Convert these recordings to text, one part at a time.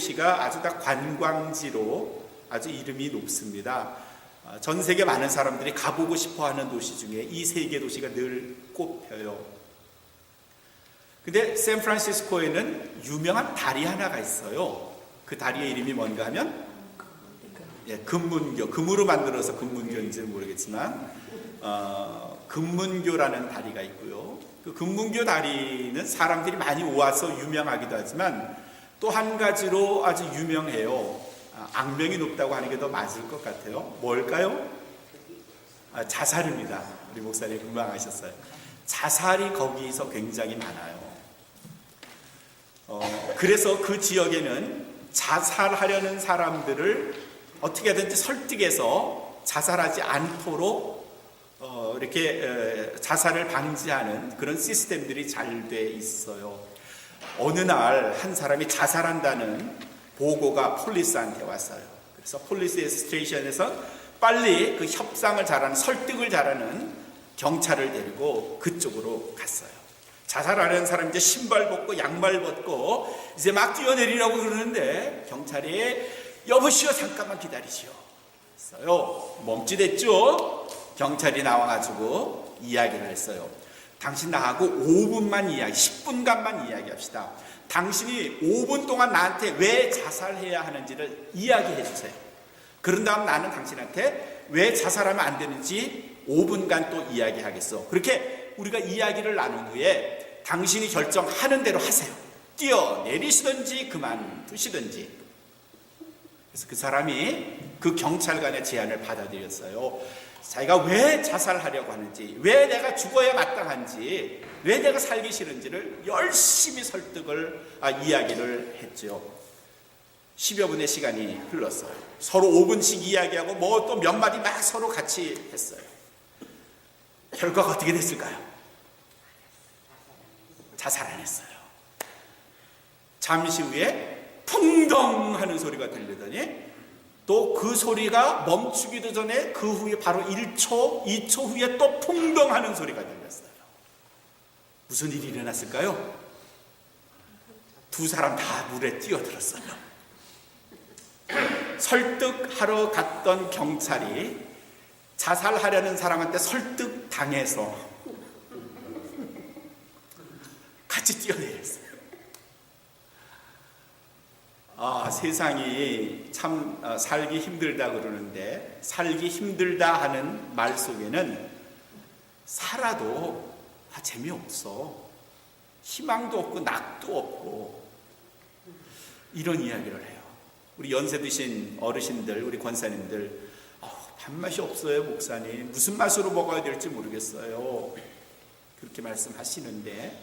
도시가 아주 다 관광지로 아주 이름이 높습니다. 아, 전 세계 많은 사람들이 가보고 싶어 하는 도시 중에 이 세 개 도시가 늘 꼽혀요. 근데 샌프란시스코에는 유명한 다리 하나가 있어요. 그 다리의 이름이 뭔가 하면 예, 금문교, 금으로 만들어서 금문교인지는 모르겠지만 어, 금문교라는 다리가 있고요. 그 금문교 다리는 사람들이 많이 오와서 유명하기도 하지만 또 한 가지로 아주 유명해요. 아, 악명이 높다고 하는 게 더 맞을 것 같아요. 뭘까요? 아, 자살입니다. 우리 목사님 금방 하셨어요. 자살이 거기서 굉장히 많아요. 어, 그래서 그 지역에는 자살하려는 사람들을 어떻게든지 설득해서 자살하지 않도록 어, 이렇게 에, 자살을 방지하는 그런 시스템들이 잘 돼 있어요. 어느 날 한 사람이 자살한다는 보고가 폴리스한테 왔어요. 그래서 폴리스 스테이션에서 빨리 그 협상을 잘하는 설득을 잘하는 경찰을 데리고 그쪽으로 갔어요. 자살하려는 사람 이제 신발 벗고 양말 벗고 이제 막 뛰어내리라고 그러는데 경찰이 여보시오 잠깐만 기다리시오. 했어요. 멈칫했죠. 경찰이 나와가지고 이야기를 했어요. 당신 나하고 5분만 이야기, 10분간만 이야기합시다. 당신이 5분 동안 나한테 왜 자살해야 하는지를 이야기해 주세요. 그런 다음 나는 당신한테 왜 자살하면 안 되는지 5분간 또 이야기하겠어. 그렇게 우리가 이야기를 나눈 후에 당신이 결정하는 대로 하세요. 뛰어내리시든지 그만두시든지. 그래서 그 사람이 그 경찰관의 제안을 받아들였어요. 자기가 왜 자살하려고 하는지, 왜 내가 죽어야 마땅한지, 왜 내가 살기 싫은지를 열심히 설득을, 아, 이야기를 했죠. 10여 분의 시간이 흘렀어요. 서로 5분씩 이야기하고 뭐 또 몇 마디 막 서로 같이 했어요. 결과가 어떻게 됐을까요? 자살 안 했어요. 잠시 후에 풍덩 하는 소리가 들리더니 또 그 소리가 멈추기도 전에 그 후에 바로 1초, 2초 후에 또 풍덩 하는 소리가 들렸어요. 무슨 일이 일어났을까요? 두 사람 다 물에 뛰어들었어요. 설득하러 갔던 경찰이 자살하려는 사람한테 설득 당해서 같이 뛰어내렸어요. 아, 세상이 참 어, 살기 힘들다 그러는데 살기 힘들다 하는 말 속에는 살아도 아, 재미없어. 희망도 없고 낙도 없고 이런 이야기를 해요. 우리 연세 드신 어르신들, 우리 권사님들 아, 밥맛이 없어요, 목사님. 무슨 맛으로 먹어야 될지 모르겠어요. 그렇게 말씀하시는데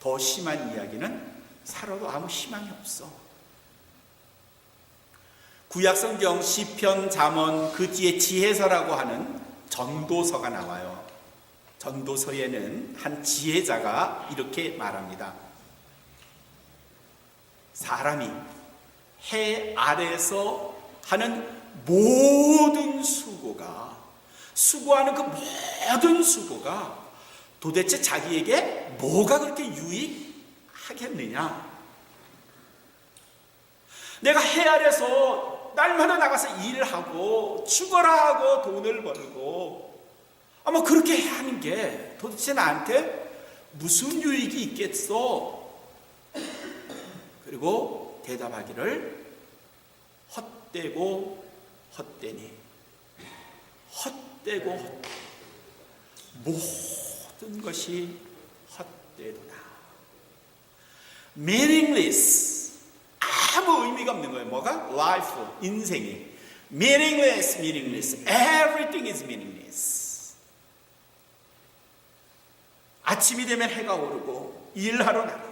더 심한 이야기는 살아도 아무 희망이 없어. 구약 성경 시편 잠언 그 뒤에 지혜서라고 하는 전도서가 나와요. 전도서에는 한 지혜자가 이렇게 말합니다. 사람이 해 아래서 하는 모든 수고가 수고하는 그 모든 수고가 도대체 자기에게 뭐가 그렇게 유익하겠느냐? 내가 해 아래서 날마다 나가서 일을 하고 죽어라 하고 돈을 벌고 아마 그렇게 해야 하는 게 도대체 나한테 무슨 유익이 있겠어? 그리고 대답하기를 헛되고 헛되니 헛되고 헛되니 모든 것이 헛되도다. meaningless 아무 의미가 없는 거예요. 뭐가? life, 인생이. meaningless, meaningless. everything is meaningless. 아침이 되면 해가 오르고 일하러 나가고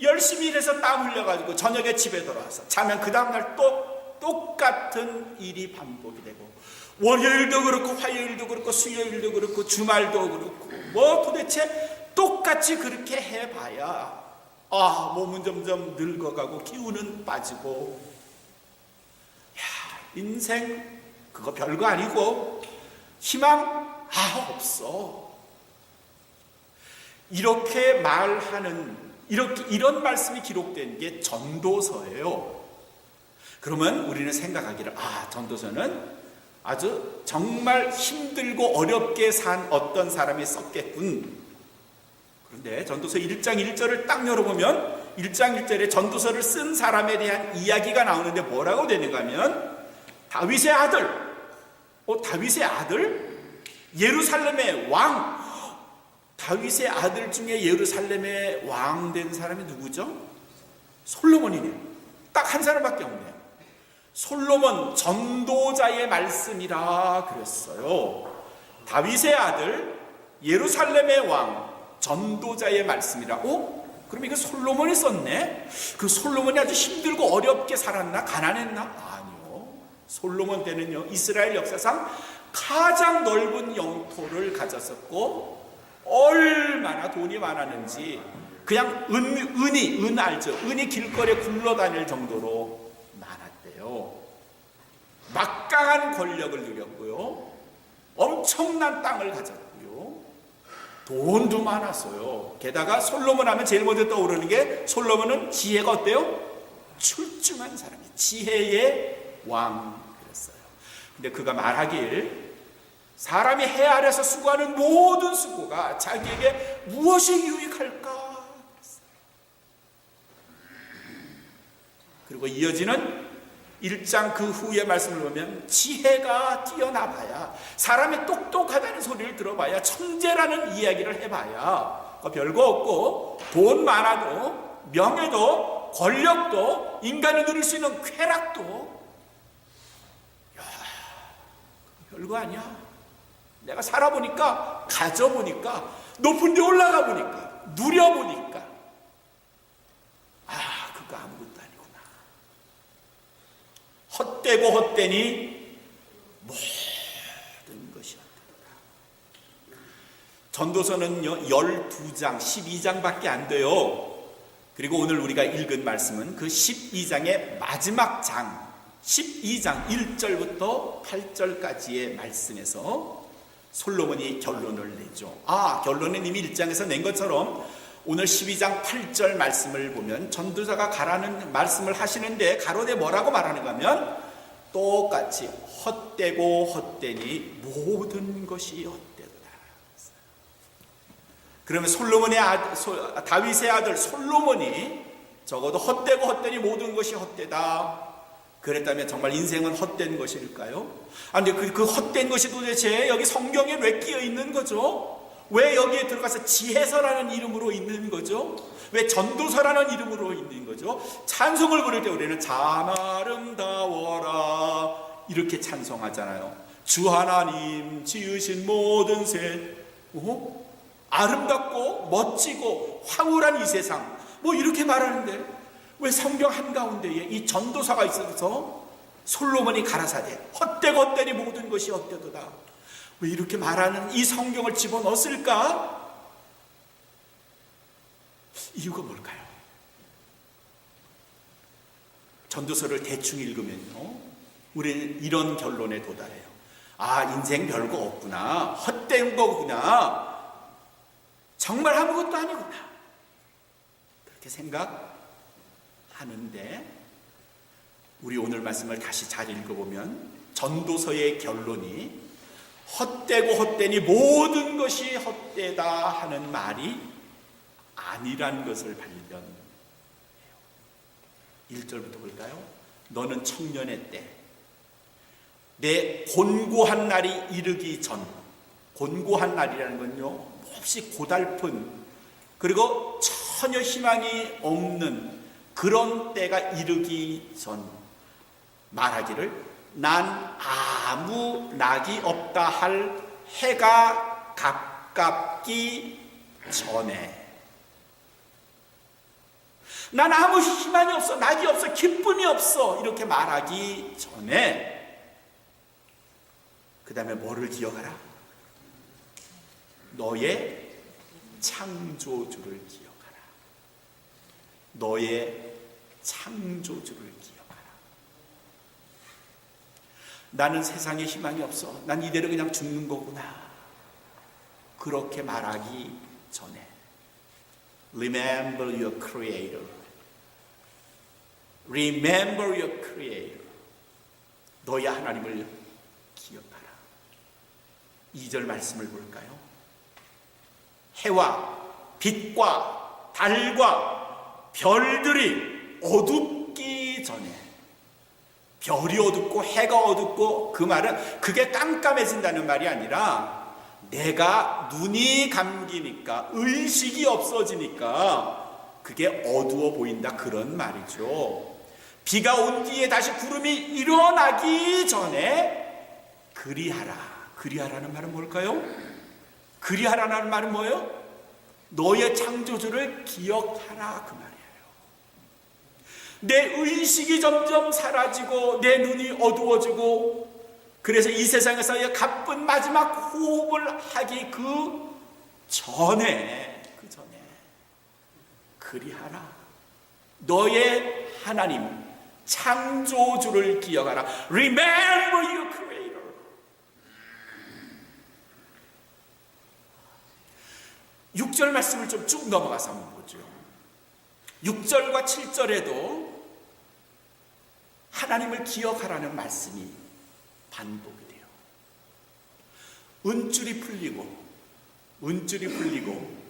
열심히 일해서 땀 흘려가지고 저녁에 집에 돌아와서 자면 그 다음날 또 똑같은 일이 반복이 되고 월요일도 그렇고 화요일도 그렇고 수요일도 그렇고 주말도 그렇고 뭐 도대체 똑같이 그렇게 해봐야 아, 몸은 점점 늙어가고 기운은 빠지고 야, 인생 그거 별거 아니고 희망 아 없어. 이렇게 말하는 이렇게 이런 말씀이 기록된 게 전도서예요. 그러면 우리는 생각하기를 아 전도서는 아주 정말 힘들고 어렵게 산 어떤 사람이 썼겠군. 그런데 전도서 1장 1절을 딱 열어보면 1장 1절에 전도서를 쓴 사람에 대한 이야기가 나오는데 뭐라고 되는가 하면 다윗의 아들, 어, 다윗의 아들? 예루살렘의 왕, 다윗의 아들 중에 예루살렘의 왕 된 사람이 누구죠? 솔로몬이네. 딱한 사람밖에 없네요. 솔로몬 전도자의 말씀이라 그랬어요. 다윗의 아들, 예루살렘의 왕, 전도자의 말씀이라. 어? 그럼 이거 솔로몬이 썼네? 그 솔로몬이 아주 힘들고 어렵게 살았나? 가난했나? 아니요. 솔로몬 때는요, 이스라엘 역사상 가장 넓은 영토를 가졌었고, 얼마나 돈이 많았는지 그냥 은, 은이 은 알죠 은이 길거리에 굴러다닐 정도로 많았대요 막강한 권력을 누렸고요 엄청난 땅을 가졌고요 돈도 많았어요 게다가 솔로몬 하면 제일 먼저 떠오르는 게 솔로몬은 지혜가 어때요? 출중한 사람이 지혜의 왕 그랬어요 근데 그가 말하길 사람이 해 아래서 수고하는 모든 수고가 자기에게 무엇이 유익할까? 그리고 이어지는 1장 그 후의 말씀을 보면 지혜가 뛰어나 봐야 사람이 똑똑하다는 소리를 들어봐야 천재라는 이야기를 해봐야 그 별거 없고 돈 많아도 명예도 권력도 인간이 누릴 수 있는 쾌락도 야, 별거 아니야. 내가 살아보니까, 가져보니까, 높은 데 올라가 보니까, 누려보니까, 아, 그거 아무것도. 헛되고 헛되니 모든 것이 헛되다. 전도서는요, 12장, 12장밖에 안 돼요. 그리고 오늘 우리가 읽은 말씀은 그 12장의 마지막 장, 12장 1절부터 8절까지의 말씀에서 솔로몬이 결론을 내죠. 아, 결론은 이미 1장에서 낸 것처럼 오늘 12장 8절 말씀을 보면 전도자가 가라는 말씀을 하시는데 가로대 뭐라고 말하는가 하면 똑같이 헛되고 헛되니 모든 것이 헛되도다. 그러면 솔로몬의 아들, 소, 다윗의 아들 솔로몬이 적어도 헛되고 헛되니 모든 것이 헛되다. 그랬다면 정말 인생은 헛된 것일까요? 아, 근데 그, 그 헛된 것이 도대체 여기 성경에 왜 끼어 있는 거죠? 왜 여기에 들어가서 지혜서라는 이름으로 있는 거죠? 왜 전도서라는 이름으로 있는 거죠? 찬송을 부를 때 우리는 참 아름다워라 이렇게 찬송하잖아요. 주 하나님 지으신 모든 셋 어? 아름답고 멋지고 황홀한 이 세상 뭐 이렇게 말하는데 왜 성경 한가운데에 이 전도사가 있어서 솔로몬이 가라사대 헛되고 헛되니 모든 것이 헛되도다 왜 이렇게 말하는 이 성경을 집어넣었을까? 이유가 뭘까요? 전도서를 대충 읽으면요 우리는 이런 결론에 도달해요 아 인생 별거 없구나 헛된 거구나 정말 아무것도 아니구나 그렇게 생각 하는데 우리 오늘 말씀을 다시 잘 읽어보면 전도서의 결론이 헛되고 헛되니 모든 것이 헛되다 하는 말이 아니란 것을 발견해요. 1절부터 볼까요? 너는 청년의 때, 내 곤고한 날이 이르기 전, 곤고한 날이라는 건요, 몹시 고달픈, 그리고 전혀 희망이 없는 그런 때가 이르기 전 말하기를 난 아무 낙이 없다 할 해가 가깝기 전에 난 아무 희망이 없어 낙이 없어 기쁨이 없어 이렇게 말하기 전에 그 다음에 뭐를 기억하라 너의 창조주를 기억하라 너의 창조주를 기억하라. 나는 세상에 희망이 없어. 난 이대로 그냥 죽는 거구나. 그렇게 말하기 전에 Remember your Creator. Remember your Creator. 너의 하나님을 기억하라. 2절 말씀을 볼까요? 해와 빛과 달과 별들이 전에 별이 어둡고 해가 어둡고 그 말은 그게 깜깜해진다는 말이 아니라 내가 눈이 감기니까 의식이 없어지니까 그게 어두워 보인다 그런 말이죠. 비가 온 뒤에 다시 구름이 일어나기 전에 그리하라. 그리하라는 말은 뭘까요? 그리하라는 말은 뭐예요? 너의 창조주를 기억하라 그 말이에요. 내 의식이 점점 사라지고 내 눈이 어두워지고 그래서 이 세상에서의 가쁜 마지막 호흡을 하기 그 전에 그 전에 그리하라. 너의 하나님 창조주를 기억하라. Remember your creator. 6절 말씀을 좀 쭉 넘어가서 한번 보죠. 6절과 7절에도 하나님을 기억하라는 말씀이 반복이 돼요. 은줄이 풀리고, 은줄이 풀리고,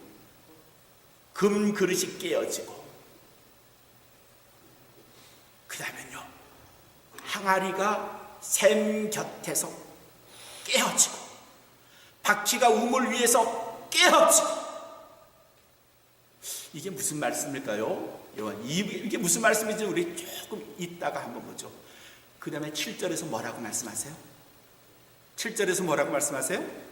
금 그릇이 깨어지고, 그 다음에요, 항아리가 샘 곁에서 깨어지고, 바퀴가 우물 위에서 깨어지고, 이게 무슨 말씀일까요? 여러분, 이게 무슨 말씀인지 우리 조금 이따가 한번 보죠. 그 다음에 7절에서 뭐라고 말씀하세요? 7절에서 뭐라고 말씀하세요?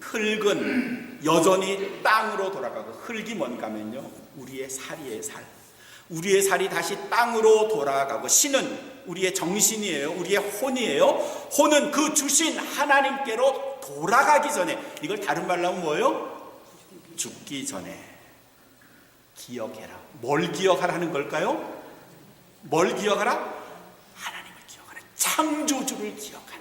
흙은 여전히 땅으로 돌아가고 흙이 뭔가 하면요. 우리의 살이에요, 살. 우리의 살이 다시 땅으로 돌아가고 신은 우리의 정신이에요. 우리의 혼이에요. 혼은 그 주신 하나님께로 돌아가기 전에 이걸 다른 말로 하면 뭐예요? 죽기 전에 기억해라. 뭘 기억하라는 걸까요? 뭘 기억하라? 하나님을 기억하라. 창조주를 기억하라.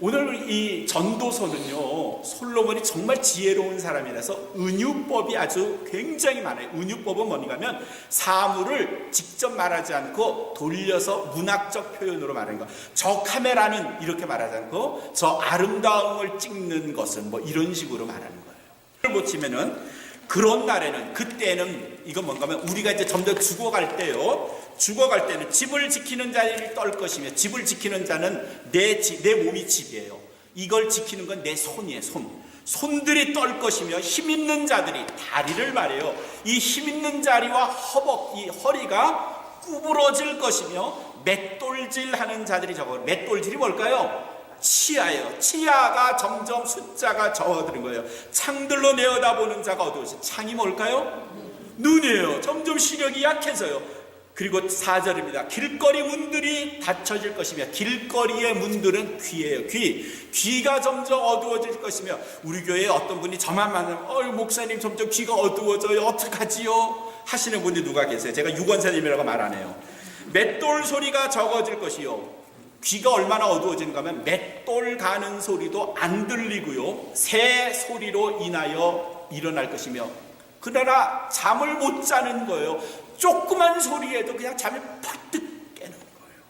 오늘 이 전도서는요, 솔로몬이 정말 지혜로운 사람이라서 은유법이 아주 굉장히 많아요. 은유법은 뭔가 하면 사물을 직접 말하지 않고 돌려서 문학적 표현으로 말하는 거. 저 카메라는 이렇게 말하지 않고 저 아름다움을 찍는 것은 뭐 이런 식으로 말하는 거예요. 못 치면은 그런 날에는 그때는 이건 뭔가 하면 우리가 이제 점점 죽어갈 때요. 죽어갈 때는 집을 지키는 자를 떨 것이며 집을 지키는 자는 내, 지, 내 몸이 집이에요. 이걸 지키는 건 내 손이에요. 손. 손들이 떨 것이며 힘 있는 자들이 다리를 말해요. 이 힘 있는 자리와 허벅 이 허리가 구부러질 것이며 맷돌질 하는 자들이 적어. 맷돌질이 뭘까요? 치아예요. 치아가 점점 숫자가 적어드는 거예요. 창들로 내어다보는 자가 어두워져. 창이 뭘까요? 눈이에요. 점점 시력이 약해져요. 그리고 4절입니다. 길거리 문들이 닫혀질 것이며 길거리의 문들은 귀예요. 귀. 귀가 점점 어두워질 것이며 우리 교회에 어떤 분이 저만 만나면 어 목사님 점점 귀가 어두워져요. 어떡하지요? 하시는 분이 누가 계세요? 제가 유권사님이라고 말 안 해요. 맷돌 소리가 적어질 것이요. 귀가 얼마나 어두워지는가 하면 맷돌 가는 소리도 안 들리고요. 새 소리로 인하여 일어날 것이며 그러나 잠을 못 자는 거예요. 조그만 소리에도 그냥 잠이 퍼뜩 깨는 거예요.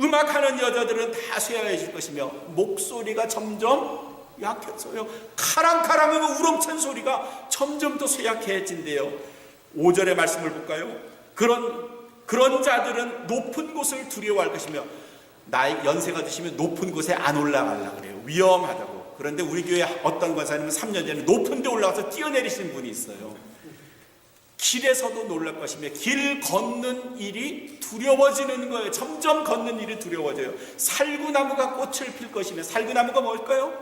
음악하는 여자들은 다 쇠약해질 것이며 목소리가 점점 약해져요. 카랑카랑하면 우렁찬 소리가 점점 더 쇠약해진대요. 5절의 말씀을 볼까요? 그런 그런 자들은 높은 곳을 두려워할 것이며 나이 연세가 드시면 높은 곳에 안 올라가려 그래요. 위험하다고. 그런데 우리 교회 어떤 권사님은 3년 전에 높은 데 올라가서 뛰어내리신 분이 있어요. 길에서도 놀랄 것이며 길 걷는 일이 두려워지는 거예요. 점점 걷는 일이 두려워져요. 살구나무가 꽃을 필 것이며 살구나무가 뭘까요?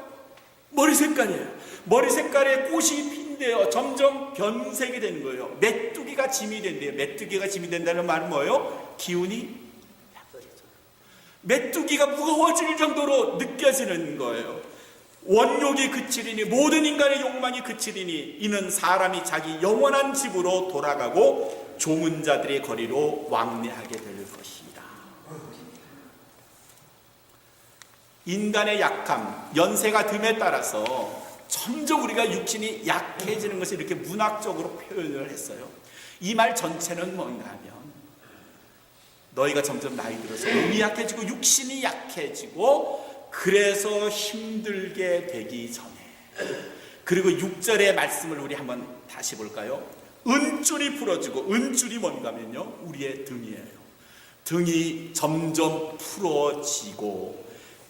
머리 색깔이에요. 머리 색깔에 꽃이 핀대요. 점점 변색이 되는 거예요. 메뚜기가 짐이 된대요. 메뚜기가 짐이 된다는 말은 뭐예요? 기운이 메뚜기가 무거워질 정도로 느껴지는 거예요. 원욕이 그치리니 모든 인간의 욕망이 그치리니 이는 사람이 자기 영원한 집으로 돌아가고 종은 자들의 거리로 왕래하게 될 것이다. 인간의 약함, 연세가 듦에 따라서 점점 우리가 육신이 약해지는 것을 이렇게 문학적으로 표현을 했어요. 이 말 전체는 뭔가 하면 너희가 점점 나이 들어서 몸이 약해지고 육신이 약해지고 그래서 힘들게 되기 전에. 그리고 6절의 말씀을 우리 한번 다시 볼까요? 은줄이 풀어지고 은줄이 뭔가 하면요? 우리의 등이에요. 등이 점점 풀어지고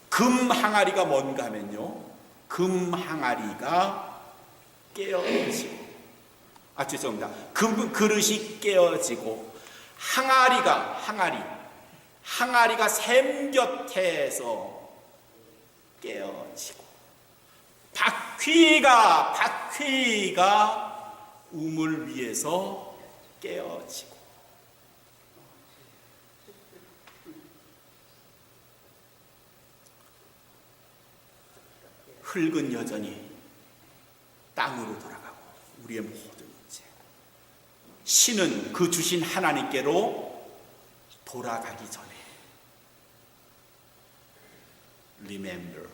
금 항아리가 뭔가 하면요? 금 항아리가 깨어지고. 아 죄송합니다. 금 그릇이 깨어지고 항아리가 항아리. 항아리가 샘 곁에서 깨어지고 바퀴가 바퀴가 우물 위에서 깨어지고. 흙은 여전히 땅으로 돌아가고 우리의 모든 신은 그 주신 하나님께로 돌아가기 전에 remember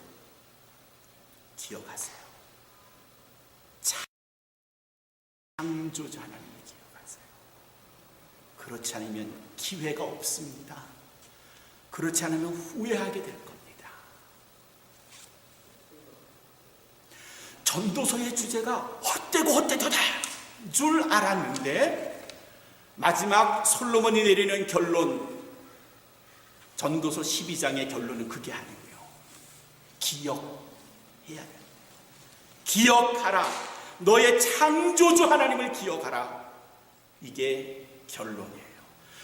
기억하세요. 창조주 하나님을 기억하세요. 그렇지 않으면 기회가 없습니다. 그렇지 않으면 후회하게 될 겁니다. 전도서의 주제가 헛되고 헛되도다 줄 알았는데 마지막 솔로몬이 내리는 결론 전도서 12장의 결론은 그게 아니고요. 기억해야 돼. 기억하라. 너의 창조주 하나님을 기억하라. 이게 결론이에요.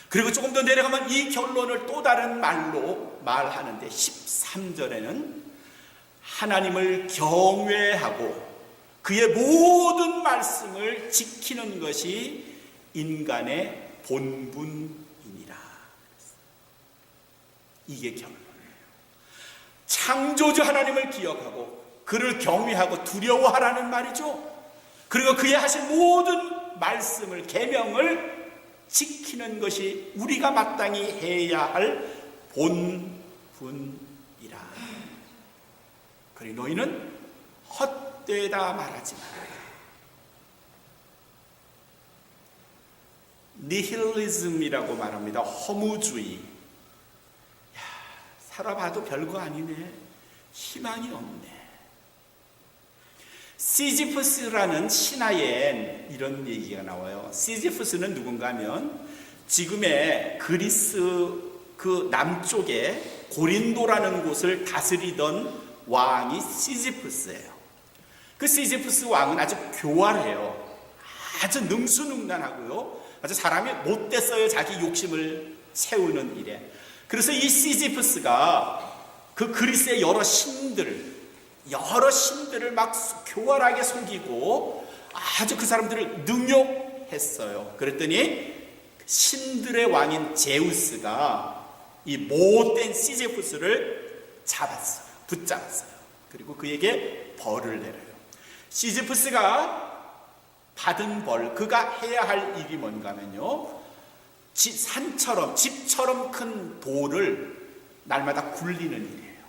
그리고 조금 더 내려가면 이 결론을 또 다른 말로 말하는데 13절에는 하나님을 경외하고 그의 모든 말씀을 지키는 것이 인간의 본분이니라. 이게 결론이에요. 창조주 하나님을 기억하고 그를 경외하고 두려워하라는 말이죠. 그리고 그의 하신 모든 말씀을 계명을 지키는 것이 우리가 마땅히 해야 할 본분이라. 그리고 너희는 헛 되다 말하지 말아라. 니힐리즘이라고 말합니다. 허무주의. 야, 살아봐도 별거 아니네. 희망이 없네. 시지프스라는 신화엔 이런 얘기가 나와요. 시지프스는 누군가 하면 지금의 그리스 그 남쪽에 고린도라는 곳을 다스리던 왕이 시지프스예요. 그 시지프스 왕은 아주 교활해요. 아주 능수능란하고요. 아주 사람이 못됐어요. 자기 욕심을 채우는 일에. 그래서 이 시지프스가 그 그리스의 여러 신들, 여러 신들을 막 교활하게 속이고 아주 그 사람들을 능욕했어요. 그랬더니 신들의 왕인 제우스가 이 못된 시지프스를 잡았어요. 붙잡았어요. 그리고 그에게 벌을 내려요. 시지프스가 받은 벌, 그가 해야 할 일이 뭔가 하면요. 지- 산처럼, 집처럼 큰 돌을 날마다 굴리는 일이에요.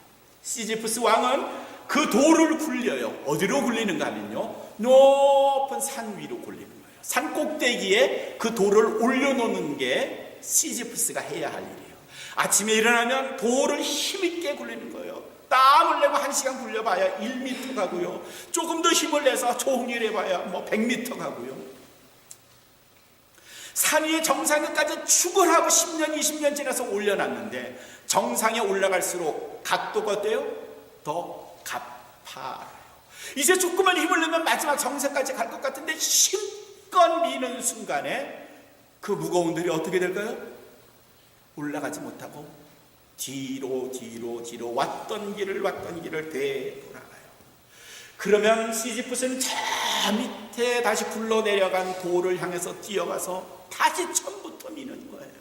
시지프스 왕은 그 돌을 굴려요. 어디로 굴리는가 하면요. 높은 산 위로 굴리는 거예요. 산 꼭대기에 그 돌을 올려놓는 게 시지프스가 해야 할 일이에요. 아침에 일어나면 돌을 힘있게 굴리는 거예요. 땀을 내고 한 시간 굴려봐야 1m 가고요. 조금 더 힘을 내서 종일 해봐야 뭐 100m 가고요. 산 위에 정상에까지 축을 하고 10년, 20년 지나서 올려놨는데 정상에 올라갈수록 각도가 어때요? 더 가파라요. 이제 조금만 힘을 내면 마지막 정상까지 갈 것 같은데 힘껏 미는 순간에 그 무거운 들이 어떻게 될까요? 올라가지 못하고 뒤로 뒤로 뒤로 왔던 길을 왔던 길을 되돌아가요. 그러면 시지프스는 저 밑에 다시 굴러 내려간 돌을 향해서 뛰어가서 다시 처음부터 미는 거예요.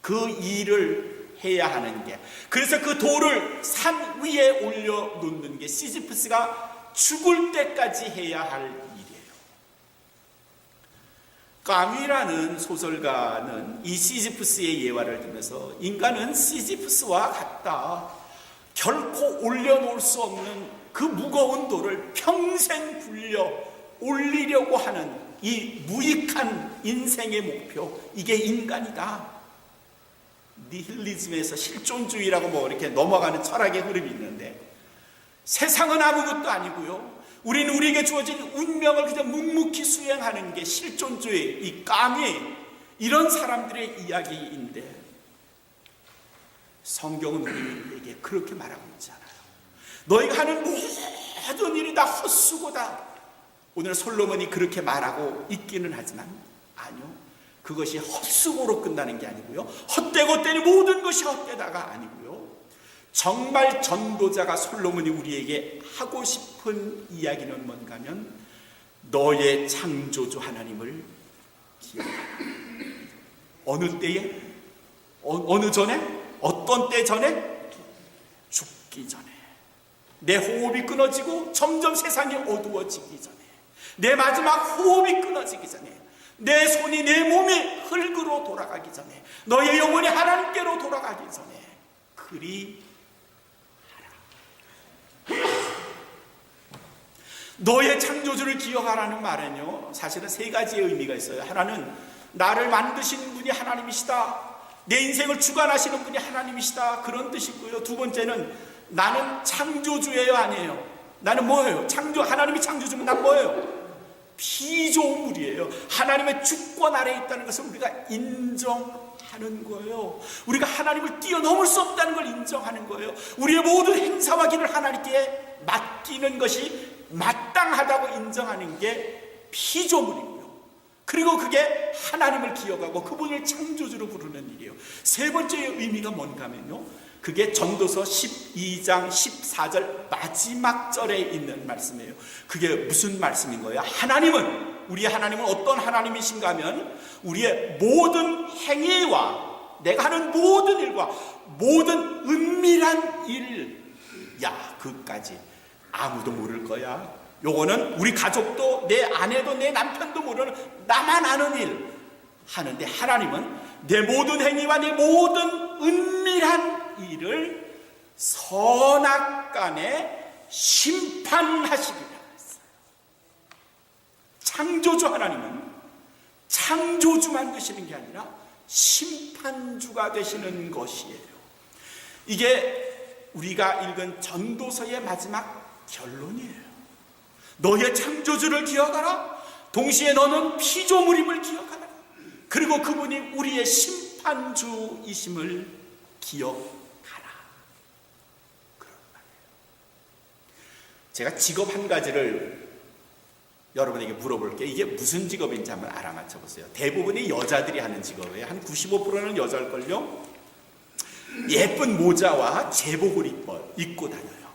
그 일을 해야 하는 게 그래서 그 돌을 산 위에 올려 놓는 게 시지프스가 죽을 때까지 해야 할. 까미라는 소설가는 이 시지프스의 예화를 들면서 인간은 시지프스와 같다. 결코 올려놓을 수 없는 그 무거운 돌을 평생 굴려 올리려고 하는 이 무익한 인생의 목표, 이게 인간이다. 니힐리즘에서 실존주의라고 뭐 이렇게 넘어가는 철학의 흐름이 있는데 세상은 아무것도 아니고요. 우리는 우리에게 주어진 운명을 그저 묵묵히 수행하는 게 실존주의, 이 깡이 이런 사람들의 이야기인데 성경은 우리에게 그렇게 말하고 있지 않아요. 너희가 하는 모든 일이 다 헛수고다. 오늘 솔로몬이 그렇게 말하고 있기는 하지만 아니요. 그것이 헛수고로 끝나는 게 아니고요. 헛되고 때니 모든 것이 헛되다가 아니고요. 정말 전도자가 솔로몬이 우리에게 하고 싶은 이야기는 뭔가 하면 너의 창조주 하나님을 기억하라. 어느 때에? 어, 느 전에? 어떤 때 전에? 죽기 전에. 내 호흡이 끊어지고 점점 세상이 어두워지기 전에. 내 마지막 호흡이 끊어지기 전에. 내 손이 내 몸이 흙으로 돌아가기 전에. 너의 영혼이 하나님께로 돌아가기 전에. 그리 너의 창조주를 기억하라는 말은요, 사실은 세 가지의 의미가 있어요. 하나는 나를 만드신 분이 하나님이시다. 내 인생을 주관하시는 분이 하나님이시다. 그런 뜻이고요. 두 번째는 나는 창조주예요, 아니에요. 나는 뭐예요? 창조, 하나님이 창조주면 난 뭐예요? 피조물이에요. 하나님의 주권 아래에 있다는 것을 우리가 인정 하는 거예요. 우리가 하나님을 뛰어넘을 수 없다는 걸 인정하는 거예요. 우리의 모든 행사와 길을 하나님께 맡기는 것이 마땅하다고 인정하는 게 피조물이고요. 그리고 그게 하나님을 기억하고 그분을 창조주로 부르는 일이에요. 세 번째 의미가 뭔가 하면요. 그게 전도서 12장 14절 마지막 절에 있는 말씀이에요. 그게 무슨 말씀인 거예요? 하나님은 우리 하나님은 어떤 하나님이신가 하면 우리의 모든 행위와 내가 하는 모든 일과 모든 은밀한 일, 야, 그까지 아무도 모를 거야. 요거는 우리 가족도 내 아내도 내 남편도 모르는 나만 아는 일 하는데 하나님은 내 모든 행위와 내 모든 은밀한 일을 선악 간에 심판하시리라 했어요. 창조주 하나님은 창조주만 되시는 게 아니라 심판주가 되시는 것이에요. 이게 우리가 읽은 전도서의 마지막 결론이에요. 너의 창조주를 기억하라. 동시에 너는 피조물임을 기억하라. 그리고 그분이 우리의 심판주이심을 기억하라. 그런 말이에요. 제가 직업 한 가지를 여러분에게 물어볼게요. 이게 무슨 직업인지 한번 알아맞혀 보세요. 대부분이 여자들이 하는 직업이에요. 한 95%는 여자일걸요. 예쁜 모자와 제복을 입고, 입고 다녀요.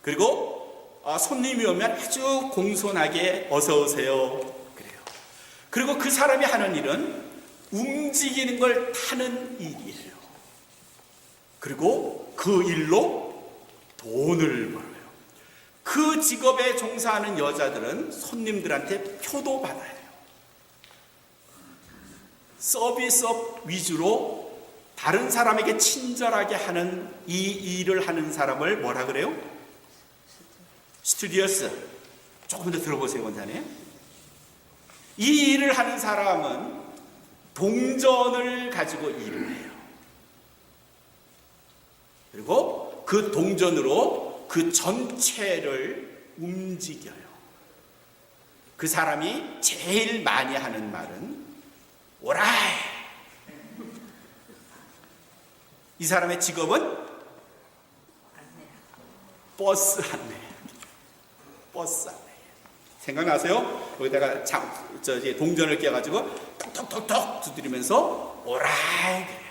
그리고 어, 손님이 오면 아주 공손하게 어서 오세요. 그래요. 그리고 그 사람이 하는 일은 움직이는 걸 타는 일이에요. 그리고 그 일로 돈을 벌어요. 그 직업에 종사하는 여자들은 손님들한테 표도 받아요. 서비스업 위주로 다른 사람에게 친절하게 하는 이 일을 하는 사람을 뭐라 그래요? 스튜디오스. 조금 더 들어보세요, 원장님. 이 일을 하는 사람은 동전을 가지고 일을 해요. 그리고 그 동전으로 그 전체를 움직여요. 그 사람이 제일 많이 하는 말은 오라이. 이 사람의 직업은 버스 안내. 버스 안내. 생각나세요? 거기다가 장, 저, 동전을 깨가지고 톡톡톡톡 두드리면서 오라이 그래요.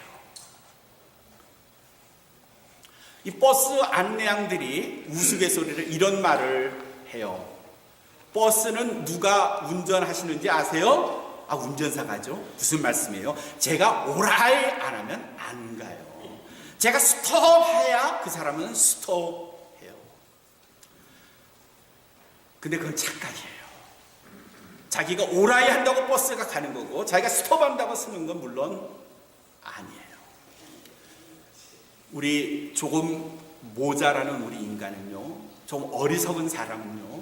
이 버스 안내양들이 우스갯소리를 이런 말을 해요. 버스는 누가 운전하시는지 아세요? 아, 운전사가죠. 무슨 말씀이에요? 제가 오라이 안 하면 안 가요. 제가 스톱해야 그 사람은 스톱해요. 근데 그건 착각이에요. 자기가 오라이 한다고 버스가 가는 거고 자기가 스톱한다고 쓰는 건 물론 아니에요. 우리 조금 모자라는 우리 인간은요 좀 어리석은 사람은요.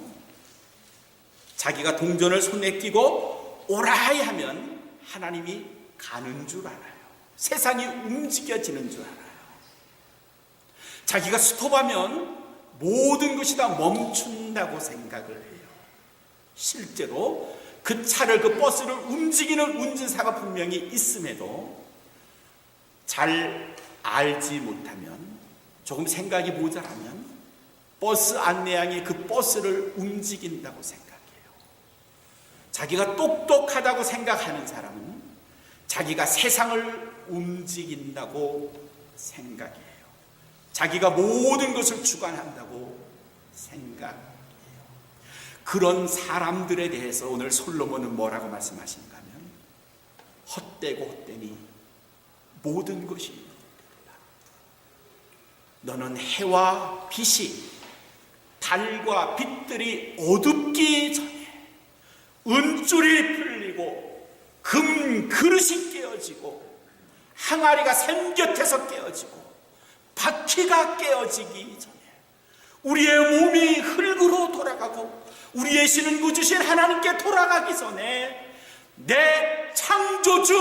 자기가 동전을 손에 끼고 오라이 하면 하나님이 가는 줄 알아요. 세상이 움직여지는 줄 알아요. 자기가 스톱하면 모든 것이 다 멈춘다고 생각을 해요. 실제로 그 차를 그 버스를 움직이는 운전사가 분명히 있음에도 잘 알지 못하면 조금 생각이 모자라면 버스 안내양이 그 버스를 움직인다고 생각해요. 자기가 똑똑하다고 생각하는 사람은 자기가 세상을 움직인다고 생각해요. 자기가 모든 것을 주관한다고 생각해요. 그런 사람들에 대해서 오늘 솔로몬은 뭐라고 말씀하신가 하면 헛되고 헛되니 모든 것이. 너는 해와 빛이 달과 빛들이 어둡기 전에 은줄이 풀리고 금 그릇이 깨어지고 항아리가 샘 곁에서 깨어지고 바퀴가 깨어지기 전에 우리의 몸이 흙으로 돌아가고 우리의 신은 구주신 하나님께 돌아가기 전에 내 창조주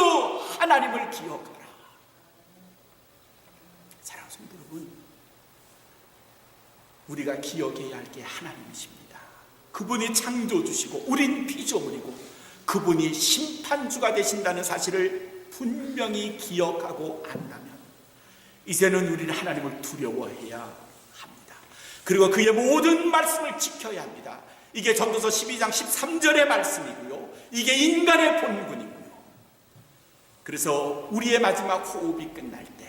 하나님을 기억하라. 사랑하는 성도 여러분, 우리가 기억해야 할 게 하나님이십니다. 그분이 창조주시고 우린 피조물이고 그분이 심판주가 되신다는 사실을 분명히 기억하고 안다면 이제는 우리는 하나님을 두려워해야 합니다. 그리고 그의 모든 말씀을 지켜야 합니다. 이게 전도서 12장 13절의 말씀이고요. 이게 인간의 본분이고요. 그래서 우리의 마지막 호흡이 끝날 때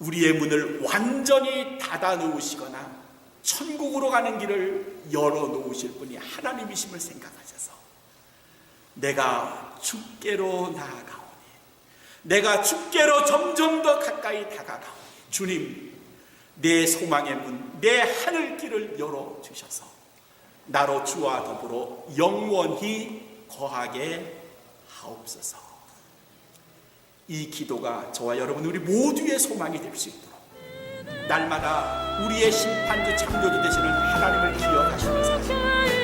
우리의 문을 완전히 닫아 놓으시거나 천국으로 가는 길을 열어 놓으실 분이 하나님이심을 생각하셔서 내가 주께로 나아가오니 내가 주께로 점점 더 가까이 다가가오니 주님 내 소망의 문, 내 하늘 길을 열어 주셔서 나로 주와 더불어 영원히 거하게 하옵소서. 이 기도가 저와 여러분 우리 모두의 소망이 될 수 있도록 날마다 우리의 심판주 창조주 되시는 하나님을 기억하시면서